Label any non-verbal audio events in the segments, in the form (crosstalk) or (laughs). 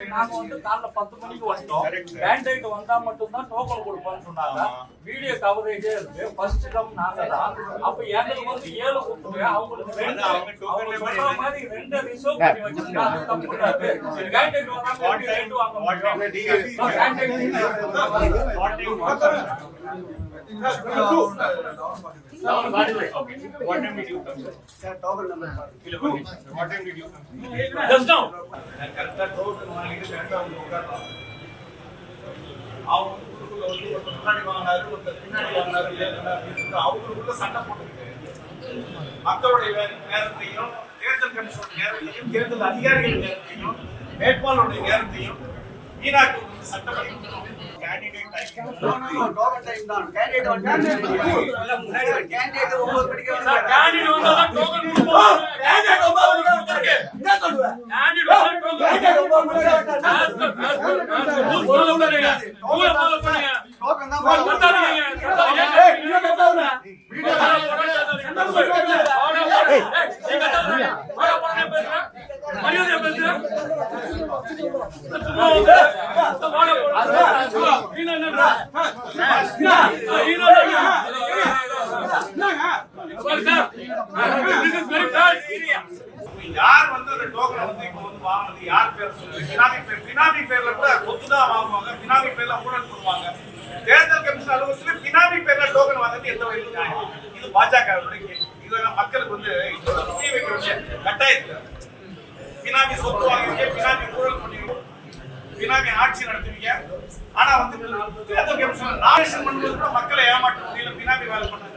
நாங்க வந்து காலைல பத்து மணிக்கு வந்துட்டோம் பேண்டைட் வந்தா மட்டும்தான் டோக்கன் கொடுப்போம்னு சொன்னாங்க. வீடியோ கவரேஜே இருக்கு. ஃபர்ஸ்ட் கம் நாங்க தான். அப்ப எங்களுக்கு வந்து ஏழு கொடுத்துட்டு அவங்களுக்கு ரெண்டு அவங்க சொல்ற மாதிரி ரெண்டு ரிசர்வ் பண்ணி வச்சிருக்காங்க அது தப்பு கிடையாது. சரி பேண்டைட் வந்தா எப்படி ரெண்டு வாங்க முடியும்? What time did you come, sir? What time did you come? Just now. கரெக்டா வந்து அவங்க முன்னாடி வாங்கினாரு ஒருத்தர் பின்னாடி வாங்கினாரு அவங்களுக்குள்ள சண்டை போட்டுக்கிட்டு மக்களுடைய நேரத்தையும் தேர்தல் கமிஷன் நேரத்தையும் தேர்தல் அதிகாரிகள் நேரத்தையும் வேட்பாளருடைய நேரத்தையும் ஈராக்கு சட்டப்படி ஒன்பது மணிக்கு யார் வந்து அந்த டோக்கனை வந்து இப்போ வந்து வாங்குனது? யார் பேர் சொல்லு பினாமி பேர் பினாமி பேர்ல கூட சொத்து தான் வாங்குவாங்க. பினாமி பேர்ல ஊழல் பண்ணுவாங்க தேர்தல் கமிஷன் அலுவலகத்தில் பினாமி பேர்ல டோக்கன் வாங்குறது எந்த வகையில் இது பாஜக இது மக்களுக்கு வந்து புரிய வைக்க வேண்டிய கட்டாயத்தில் பினாமி சொத்து வாங்குவீங்க பினாமி ஊழல் பண்ணுவீங்க பினாமி ஆட்சி நடத்துவீங்க ஆனா வந்து தேர்தல் கமிஷன் நாமினேஷன் பண்ணும்போது கூட மக்களை ஏமாற்ற முடியல பினாமி வேலை பண்ணாங்க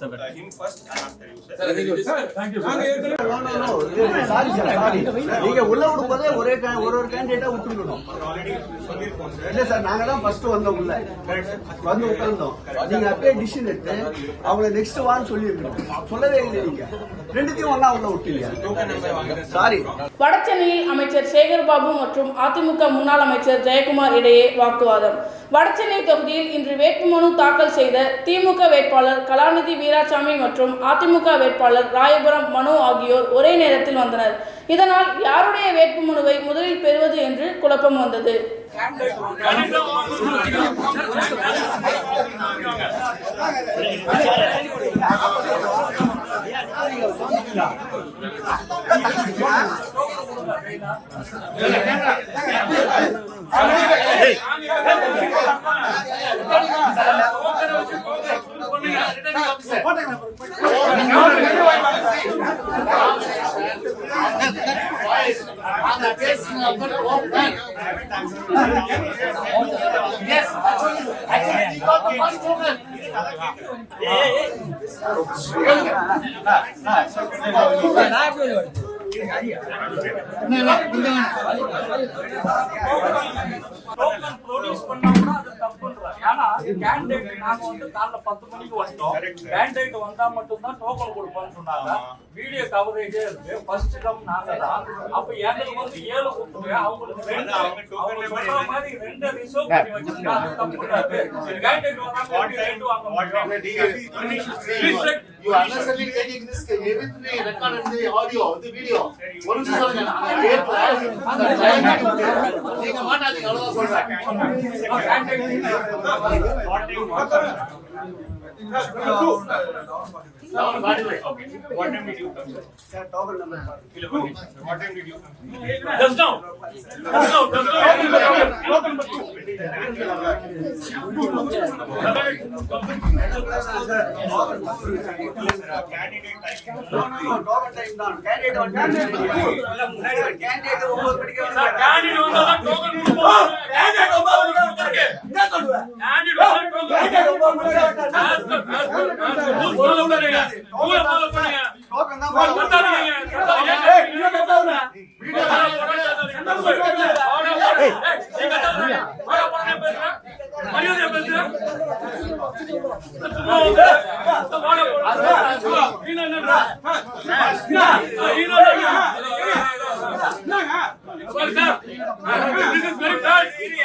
uh, நீங்க உள்ள விடும்போதே ஒரே ஒரு ஒரு கேண்டிடேட்டா விட்டுருக்கணும். இல்ல சார் நாங்க தான் ஃபர்ஸ்ட் வந்தோம் உள்ள வந்து உட்கார்ந்தோம் நீங்க அப்பயே டிசிஷன் எடுத்து அவங்கள நெக்ஸ்ட் வான்னு சொல்லியிருக்கணும் சொல்லவே இல்லை நீங்க ரெண்டுத்தையும் ஒண்ணா உள்ள விட்டீங்க சாரி வடசென்னையில் அமைச்சர் சேகர்பாபு மற்றும் அதிமுக முன்னாள் அமைச்சர் ஜெயக்குமார் இடையே வாக்குவாதம் வடசென்னை தொகுதியில் இன்று வேட்புமனு தாக்கல் செய்த திமுக வேட்பாளர் கலாநிதி வீராசாமி மற்றும் அதிமுக வேட்பாளர் ராயபுரம் மனு ஆகியோர் ஒரே நேரத்தில் வந்தனர். இதனால் யாருடைய வேட்புமனுவை முதலில் பெறுவது என்று குழப்பம் வந்தது. (laughs) నాయకుడు டோக்கன் ப்ரொடியூஸ் பண்ணோம்னா அது தப்புன்றாங்க ஏன்னா கேண்டிடேட் நாங்க வந்து காலைல பத்து மணிக்கு வந்துட்டோம். கேண்டிடேட் வந்தா மட்டும்தான் டோக்கன் கொடுப்போம்னு சொன்னாங்க. வீடியோ கவரேஜே இருக்கு. ஃபர்ஸ்ட் கம் நாங்க தான். அப்ப எங்களுக்கு வந்து ஏழு அவங்களுக்கு ரெண்டு அவங்க சொல்ற மாதிரி ரெண்டு ரிசர்வ் பண்ணி வச்சிருக்காங்க அது தப்பு கிடையாது. சரி கேண்டிடேட் வந்தா What எப்படி time? ரெண்டு வாங்க What time? முடியும் did you come? Please check. You unnecessarily taking this, everything recorded the audio, the video. ஒரு நிமிஷம் சொல்லுங்க, நான் கேட்கல. அந்த climate வந்து, நீங்க மாட்டாதீங்க, அவ்வளவுதான் சொல்றேன். What do you want? Time did you come, sir? What time did you come? Just now. Just now. Just now. Candidate time. Sir candidate வந்தா தான் டோக்கன் கொடுப்போம் கேண்டிட் வந்தா டோக்கன் ரூல் ஃபாலோ பண்ணுங்க ரூல் ஃபாலோ பண்ணுங்க கட்டாதீங்க கட்டாதீங்க இல்ல, இல்ல, video record ஆயிருக்கு. நீங்க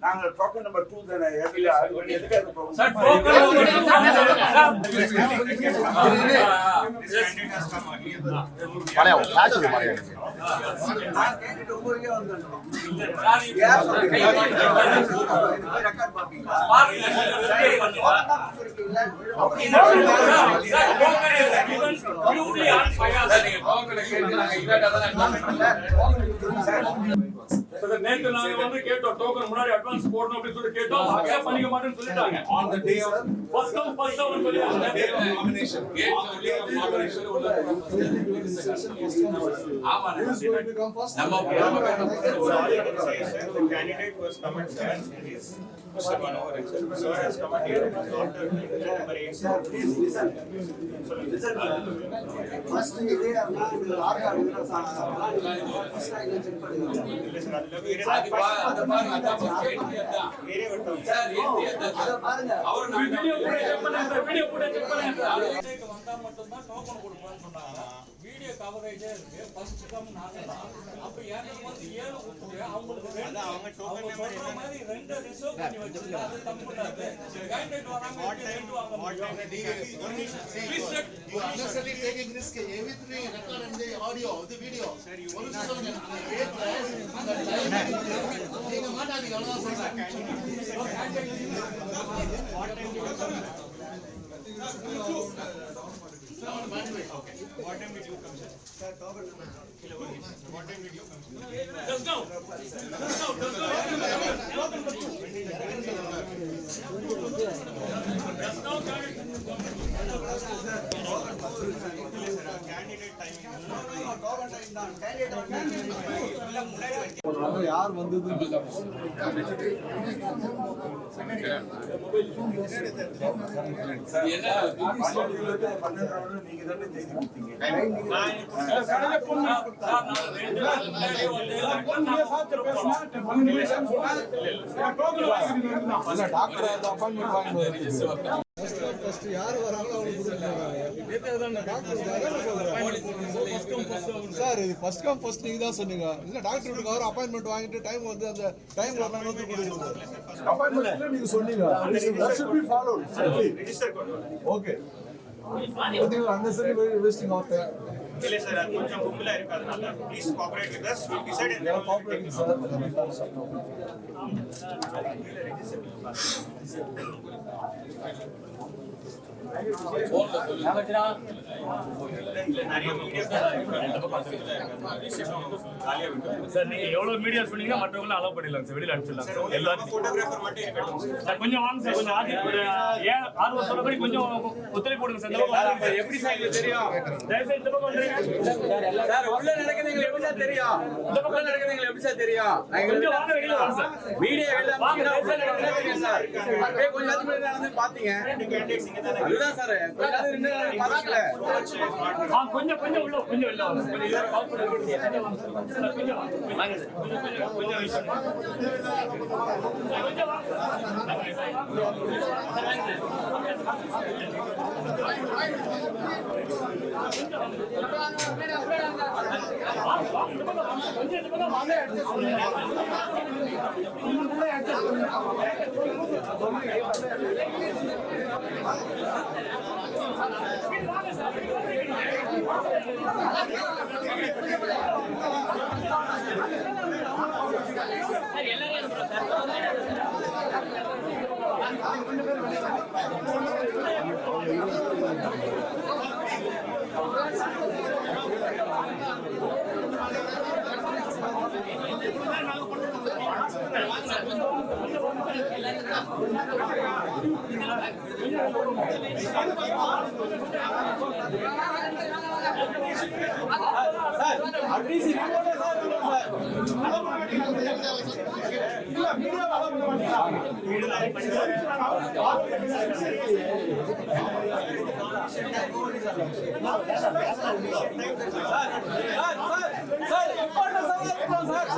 வீடியோ ரெக்கார்ட் ஆயிருக்கு. நாங்க டோக்கன் நம்பர் டூ தானே எதுக்கு நேத்து நாங்க வந்து கேட்டோம் டோக்கன் முன்னாடி அட்வான்ஸ் போடணும் அப்படின்னு சொல்லி கேட்டோம். பண்ணிக்க மாட்டேன்னு சொல்லிட்டாங்க. On the day of first come first come சொல்லிட்டாங்க. nomination, gate only of nomination. உள்ள ஆமா நம்ம All I can say is that the has come Mr. Manohar. Sir has come at after number eight. இதே அண்ணா, இது check பண்ணுங்க. அது பா பாருங்க விட்டோம். சார் ஏத்தி பாருங்க அவர் வீடியோ கூட செக் பண்ணுங்க வீடியோ கூட செக் பண்ணுங்க வந்தா மட்டும் தான் டோக்கன் கொடுப்பேன்னு சொன்னாங்க வீடியோ கவரேஜே இருக்கு. ஃபர்ஸ்ட் கம் நாங்க தான் அப்ப எனக்கு வந்து ஏழு கொடுத்து அவங்களுக்கு ரெண்டு. அவங்க சொல்ற மாதிரி ரெண்டு ரிசர்வ் பண்ணி வச்சிருக்காங்க. அது தப்பு இல்ல கேண்டிடேட் வராம எப்படி ரெண்டு வாங்க முடியும்? Please check. You unnecessarily taking risk. Everything record and the audio, the video. ஒரு நிமிஷம் சொல்லுங்க. அந்த ரேட்ல, அந்த time, நீங்க மாட்டாதீங்க, அவ்வளவுதான் சொல்றேன். What time did you come, sir? What time did you come? Just now. Just now, just now. Just now, candidate. யார் வந்தது என்ன பன்னெண்டு நீங்க தானே செய்தி கொடுத்தீங்க சார், இது ஃபர்ஸ்ட் கம் ஃபர்ஸ்ட் நீங்க தான் சொன்னீங்க. இல்ல டாக்டர் வீட்டுக்கு அவர் அப்பாயின்மெண்ட் வாங்கிட்டு டைம் வந்து அந்த டைம் வரணும் அப்பாயின்மெண்ட்ல நீங்க சொன்னீங்க. Okay unnecessary wasting our time. இல்ல சார் அது கொஞ்சம் கும்பலா இருக்கு அதனால please cooperate with us we decide and then we'll cooperating take sir நீங்க எவ்வளவு மீடியா சொன்னீங்கன்னா மற்றவங்கள அலோவ் பண்ணிடலாம் சார் வெளியில அனுப்பிச்சிடலாம் சார். எல்லாரும் கொஞ்சம் வாங்க சார் கொஞ்சம் ஆதி ஒரு ஏன் ஆர்வம் சொல்றபடி கொஞ்சம் ஒத்துழைப்பு கொடுங்க சார். இந்த பக்கம். எப்படி சார் எங்களுக்கு தெரியும்? தயவு செய்து இந்த பக்கம் வந்துருங்க. சார் உள்ள நடக்குது எங்களுக்கு எப்படி சார் தெரியும்? எங்களுக்கு எப்படி சார் தெரியும்? கொஞ்சம் வாங்க வெளியில வாங்க சார். மீடியா வாங்க, சார். நடந்து பாத்தீங்க. கேண்டிடேட்ஸ் இங்க தானே அதுதான் சார் கொஞ்ச நேரத்துக்கு முன்னாடி பாத்தீங்களே ஆ கொஞ்சம் கொஞ்சம் உள்ள கொஞ்சம் வெளில வாங்க. கொஞ்சம் இதை கால் பண்ணி கொடுங்க. கொஞ்சம் வாங்க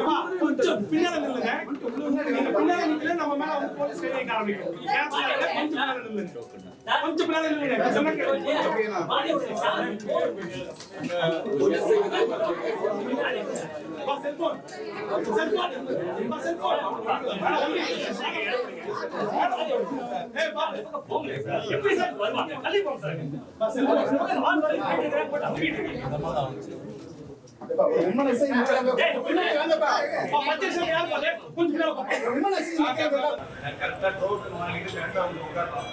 வாங்க. நம்ம மேல வந்து போலீஸ் ஆரம்பிக்கும் ஏன் சொன்னாங்க? கொஞ்சம் பின்னால நில்லுங்க கொஞ்சம் பின்னால எப்படி சார் வருவாங்க? தள்ளி போங்க சார். பா, செல்போன் கரெக்டா டோக்கன் வாங்கிட்டு கரெக்டா வந்து உட்கார்றாங்க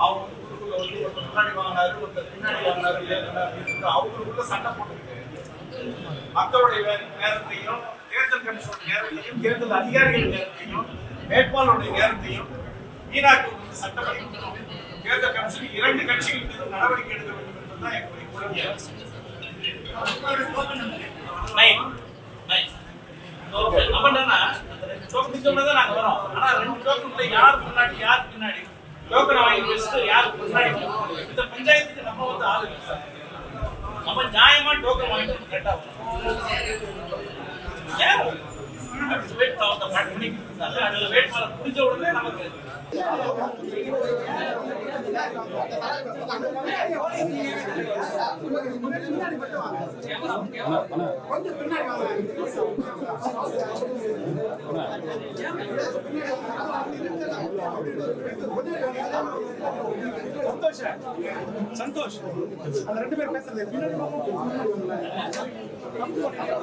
அவங்க ஊருக்குள்ள வந்து ஒருத்தர் முன்னாடி வாங்கினாரு ஒருத்தர் பின்னாடி வாங்கினாரு அப்படின்னு அவங்களுக்குள்ள சண்டை போட்டுக்கிட்டு மக்களுடைய நேரத்தையும் தேர்தல் கமிஷன் நேரத்தையும் தேர்தல் அதிகாரிகள் நேரத்தையும் வேட்பாளருடைய நேரத்தையும் வீணாக்கி சட்டப்படி தேர்தல் கமிஷன் இரண்டு கட்சிகள் மீது நடவடிக்கை எடுக்க வேண்டும் என்பதுதான் எங்களுடைய கோரிக்கை நைன் நைன் அப்பன்னா டோக்கன் நிச்சயமா தான் நாங்க வரோம் ஆனா ரெண்டு டோக்கன்ல யார் முன்னாடி யார் பின்னாடி டோக்கன் வாங்கி வச்சுட்டு யார்? இந்த பஞ்சாயத்துக்கு நம்ம வந்து ஆளு இல்லை சார். நம்ம நியாயமா டோக்கன் வாங்கிட்டு கரெக்டா ஏன்? வெயிட் பண்ண அதுல வெயிட் பண்ண முடிஞ்ச உடனே நமக்கு சந்தோஷ். சந்தோஷ் அந்த ரெண்டு பேர் பேசுறது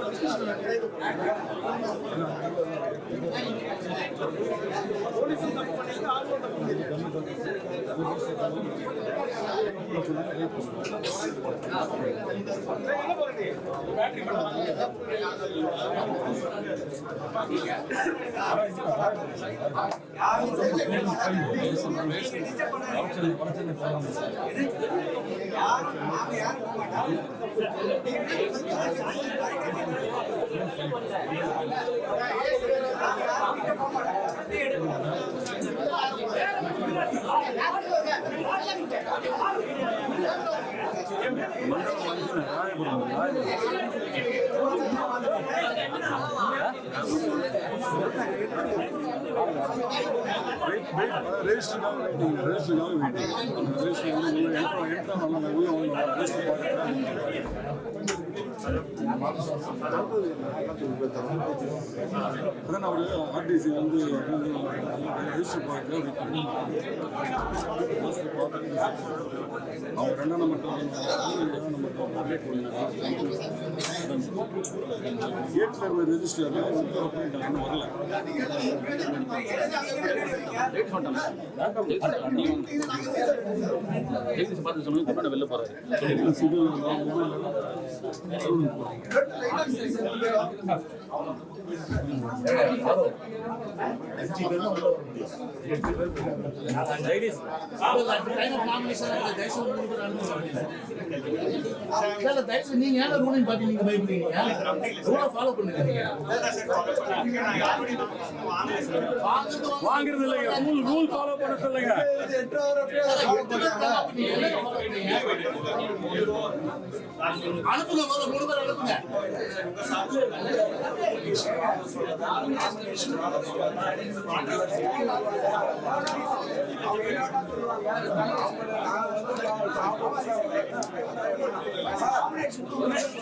ரெஜிஸ்டருக்காக வெயிட்டிங் உள்ள என்ட்ரா என்ட்ரா பண்ணாங்க உள்ள அவங்க ரெஜிஸ்டர் பார்த்துட்டு அதான் அவர் ஆர்டிசி வந்து ரிஜிஸ்டர் பார்த்து வெயிட் பண்ணி அவங்க ரெண்டாம் நம்பர் ஏழாம் நம்பர் கேட்டில் இருந்த ரெஜிஸ்டர் இன்னும் வரல டைம் ஆஃப் நாமினேஷன் ఉంటుంది தயவு நீங்க ஏன் பார்த்து நீங்க பயப்படுறீங்க ரூலை ஃபாலோ பண்ணுங்க வாங்குறது இல்லைங்க ரூல் ரூல் ஃபாலோ பண்ண சொல்லுங்க அனுப்புங்க மூணு பேர் அனுப்புங்க.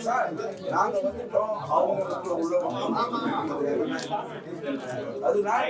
சார், நாங்க வந்துட்டோம் அவங்க உள்ள அது நான்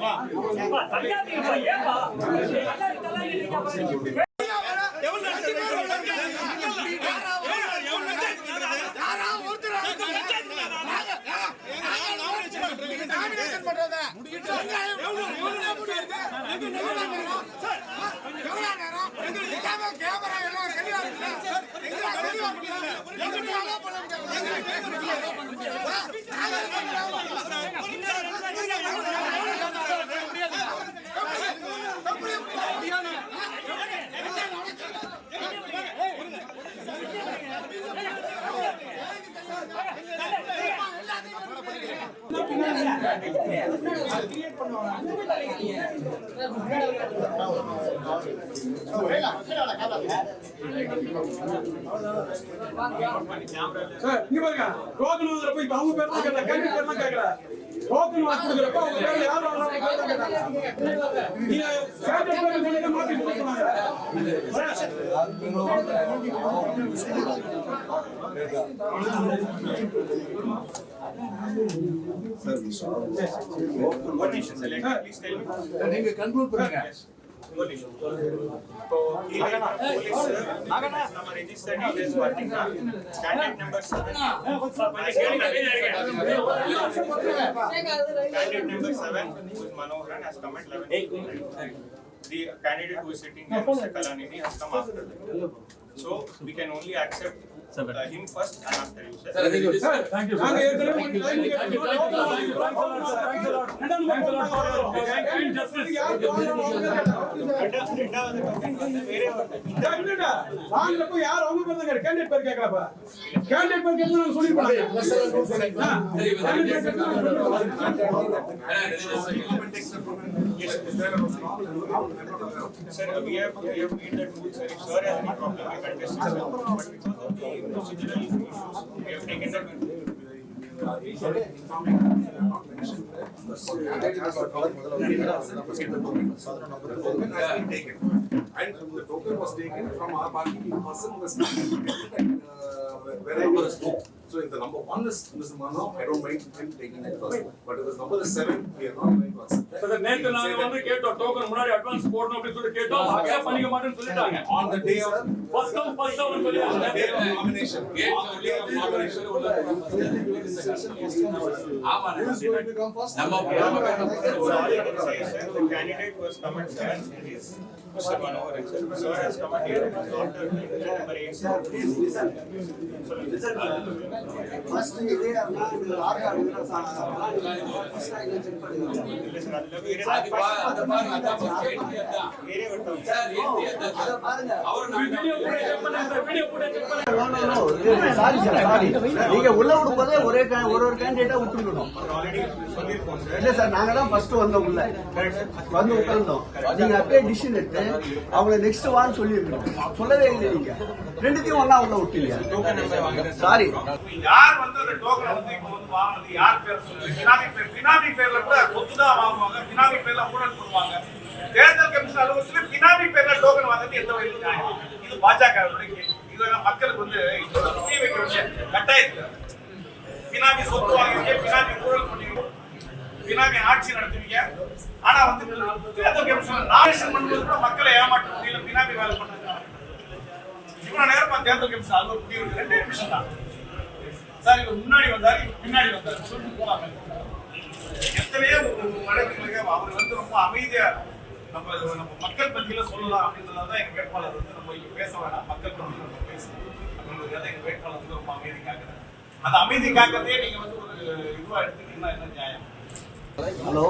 வா கொஞ்சம் வழி விடுங்க தள்ளாதீங்கப்பா, ஏன்பா? தள்ளாதீங்க, தள்ளாதீங்க. சார், இங்க பாருங்க. டோக்கன் வாங்குறப்ப அவங்க பேர் தான் கேட்கல. பேர் தான் கேட்கல அவங்க பேர் பேர் தான் நீங்க பேர் மாத்தி நீங்க கன்க்ளூட் பண்ணுங்க one nation so here police நம்ம registered details பாத்தீங்கன்னா candidate number 7 candidate number 7 who is Manoharan has come at 11 the candidate who is sitting here Mr. Kalanidhi has come after that so we can only accept uh, him first and after you sir sir நாங்க ஏற்கனவே ஒரு time கேட்டோம் token வாங்கி ரெண்டாம் number போடுறோம் justice யார் ரெண்டாவது ரெண்டாவது token வந்து Is there a problem? Sir, we have, we have made that rule. If sir has any problem, we can test it. But because of the procedural issues, we have taken that token has been taken, and the token was taken from our parking person was where I. So in the number one is Mr. Mano, I don't mind him taking that first. But don't நேத்து நாங்க வந்து கேட்டோம் token முன்னாடி advance போடணும் அப்படின்னு சொல்லி கேட்டோம் accept பண்ணிக்க மாட்டேன்னு சொல்லிட்டாங்க the day of, first come first சர்வ்னு சொல்லி? All I can say is, sir, the candidate was come at seven, it is Mr. Manohar, sir. Sir has come at eight, after number eight, sir. First இதே இது first இதை பண்ணுங்க அது அது பாருங்க, அதான் first அதை அவரு நான் கூட பண்ணேன் சார் வீடியோ கூட செக் சாரி நீங்க உள்ள விடும்போதே ஒரே ஒரு ஒரு கேண்டிடேட்டா விட்டுருக்கணும் இல்ல சார். நாங்க தான் ஃபர்ஸ்ட் வந்தோம் உள்ள வந்து உட்கார்ந்தோம் நீங்க அப்படியே டிசிஷன் எடுத்து அவங்கள நெக்ஸ்ட் வான்னு சொல்லி இருக்கணும் சொல்லவே இல்லை நீங்க ரெண்டுத்தையும் ஒண்ணா உள்ள விட்டீங்க. சாரி யார் வந்து அந்த டோக்கனை வந்து இப்போ வந்து வாங்கினது? யார் பேர் சொல்லுங்க பினாமி பேர். பினாமி பேர்ல கூட சொத்து தான் வாங்குவாங்க. பினாமி பேர்ல ஊழல் பண்ணுவாங்க. தேர்தல் கமிஷன் அலுவலகத்துல பினாமி பேர்ல டோக்கன் வாங்குறது எந்த வகையில் நியாயம். இது பாஜக இதெல்லாம் மக்களுக்கு வந்து புரிய வைக்க வேண்டிய கட்டாயத்தில். பினாமி சொத்து வாங்குவீங்க பினாமி ஊழல் பண்ணுவீங்க பினாமி ஆட்சி நடத்துவீங்க. ஆனா வந்து தேர்தல் கமிஷன் நாமினேஷன் பண்ணும்போது கூட மக்களை ஏமாற்ற முடியல பினாமி வேலை பண்றாங்க இவ்வளவு நேரமா தேர்தல் கமிஷன் அது ஒரு முடிவு ரெண்டே நிமிஷம் தான். சார் இவர் முன்னாடி வந்தாரு இவர் பின்னாடி வந்தாரு. சொல்லிட்டு போனாங்க எத்தனையோ வழக்குகளுக்கு அவர் வந்து ரொம்ப அமைதியா நம்ம நம்ம மக்கள் பத்தியில சொல்லலாம் அப்படின்றதுனால தான் எங்க வேட்பாளர் வந்து நம்ம இங்க பேச வேணாம். மக்கள் பத்தியில நம்ம பேசணும். அப்படின்றதுக்காக எங்க வேட்பாளர் வந்து ரொம்ப அமைதி காக்குறாரு அந்த அமைதி காக்கிறதே நீங்க வந்து ஒரு இதுவா எடுத்துட்டீங்கன்னா என்ன நியாயம்? ஹலோ?